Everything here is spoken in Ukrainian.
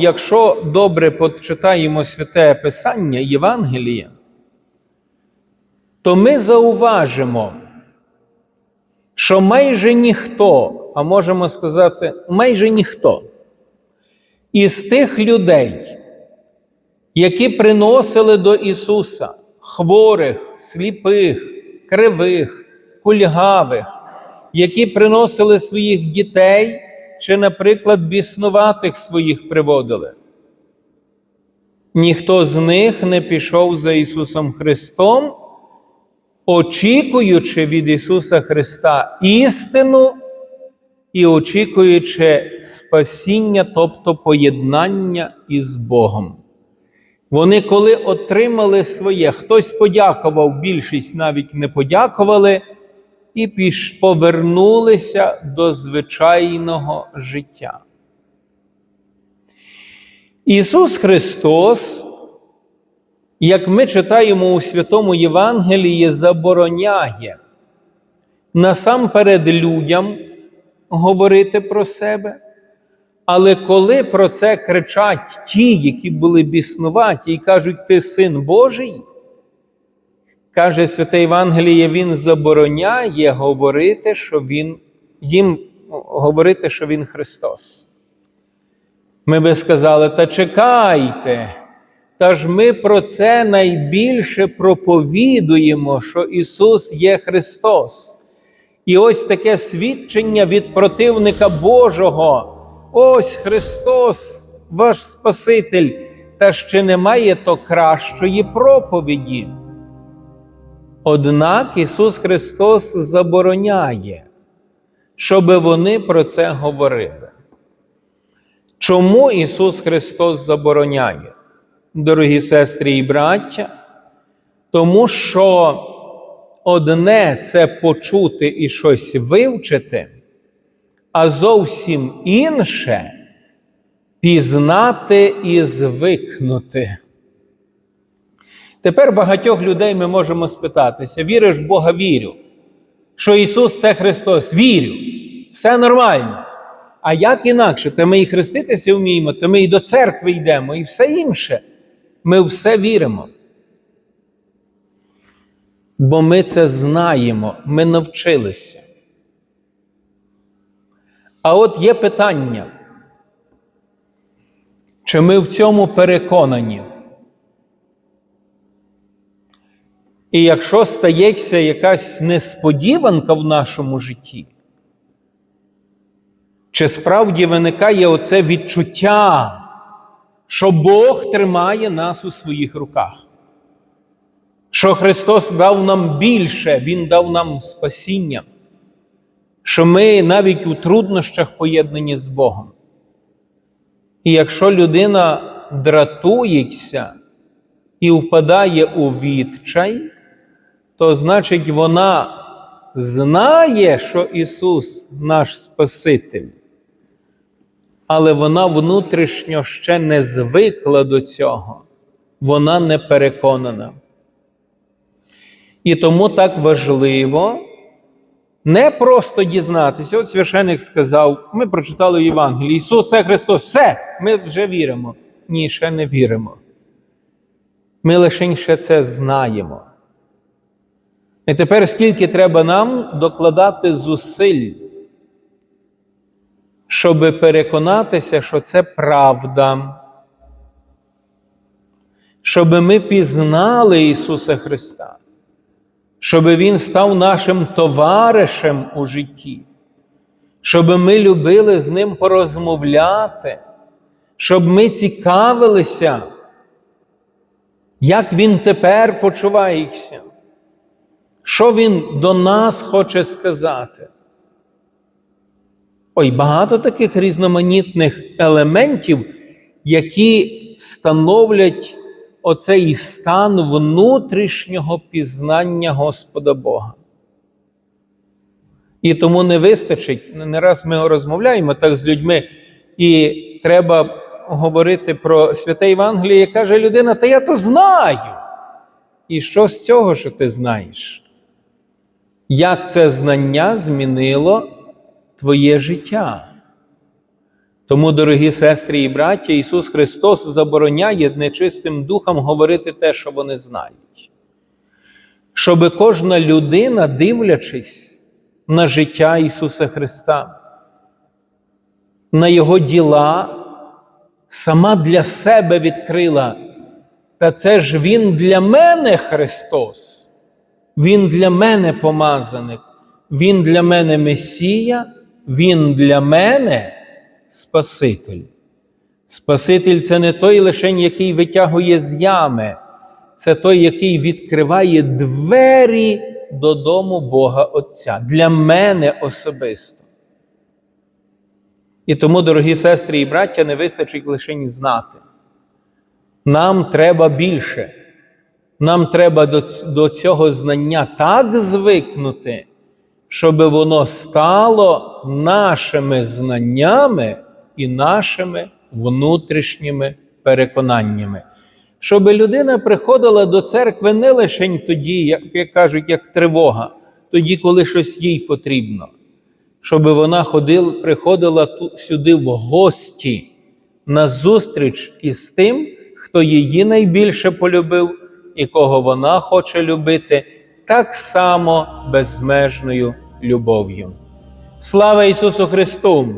якщо добре почитаємо святе Писання Євангеліє, то ми зауважимо, що майже ніхто, а можемо сказати, майже ніхто із тих людей, які приносили до Ісуса хворих, сліпих, кривих, кульгавих, які приносили своїх дітей чи, наприклад, біснуватих своїх приводили. Ніхто з них не пішов за Ісусом Христом, очікуючи від Ісуса Христа істину і очікуючи спасіння, тобто поєднання із Богом. Вони, коли отримали своє, хтось подякував, більшість навіть не подякували, і повернулися до звичайного життя. Ісус Христос, як ми читаємо у Святому Євангелії, забороняє насамперед людям говорити про себе. Але коли про це кричать ті, які були біснуваті, і кажуть, ти син Божий, каже Святе Євангеліє, він забороняє говорити, що він, їм говорити, що він Христос. Ми би сказали, та чекайте, та ж ми про це найбільше проповідуємо, що Ісус є Христос. І ось таке свідчення від противника Божого. Ось Христос, ваш Спаситель, та ще немає то кращої проповіді. Однак Ісус Христос забороняє, щоб вони про це говорили. Чому Ісус Христос забороняє, дорогі сестри і браття? Тому що одне це почути і щось вивчити, а зовсім інше пізнати і звикнути. Тепер багатьох людей ми можемо спитатися: віриш в Бога, вірю, що Ісус це Христос, вірю, все нормально. А як інакше, то ми і хреститися вміємо, то ми і до церкви йдемо, і все інше. Ми все віримо. Бо ми це знаємо, ми навчилися. А от є питання, чи ми в цьому переконані? І якщо стається якась несподіванка в нашому житті, чи справді виникає оце відчуття, що Бог тримає нас у своїх руках? Що Христос дав нам більше, Він дав нам спасіння, що ми навіть у труднощах поєднані з Богом. І якщо людина дратується і впадає у відчай, то значить вона знає, що Ісус наш Спаситель, але вона внутрішньо ще не звикла до цього, вона не переконана. І тому так важливо не просто дізнатися. От священик сказав, ми прочитали в Євангелії, Ісус це Христос, все, ми вже віримо. Ні, ще не віримо. Ми лише ще це знаємо. І тепер скільки треба нам докладати зусиль, щоб переконатися, що це правда, щоб ми пізнали Ісуса Христа, щоб Він став нашим товаришем у житті, щоб ми любили з Ним порозмовляти, щоб ми цікавилися, як Він тепер почувається. Що він до нас хоче сказати? Ой, багато таких різноманітних елементів, які становлять оцей стан внутрішнього пізнання Господа Бога. І тому не вистачить, не раз ми розмовляємо так з людьми, і треба говорити про святе Євангеліє, каже людина: Та я то знаю. І що з цього, що ти знаєш? Як це знання змінило твоє життя? Тому, дорогі сестри і браття, Ісус Христос забороняє нечистим духам говорити те, що вони знають. Щоби кожна людина, дивлячись на життя Ісуса Христа, на Його діла, сама для себе відкрила. Та це ж Він для мене Христос, Він для мене помазаник, Він для мене Месія, Він для мене Спаситель. Спаситель це не той лишень, який витягує з ями, це той, який відкриває двері додому Бога Отця для мене особисто. І тому, дорогі сестри і браття, не вистачить лише знати. Нам треба більше. Нам треба до, до цього знання так звикнути, щоб воно стало нашими знаннями і нашими внутрішніми переконаннями. Щоб людина приходила до церкви не лише тоді, як, як кажуть, як тривога, тоді, коли щось їй потрібно, щоб вона ходила, приходила ту, сюди в гості на зустріч із тим, хто її найбільше полюбив і кого вона хоче любити, так само безмежною любов'ю. Слава Ісусу Христу!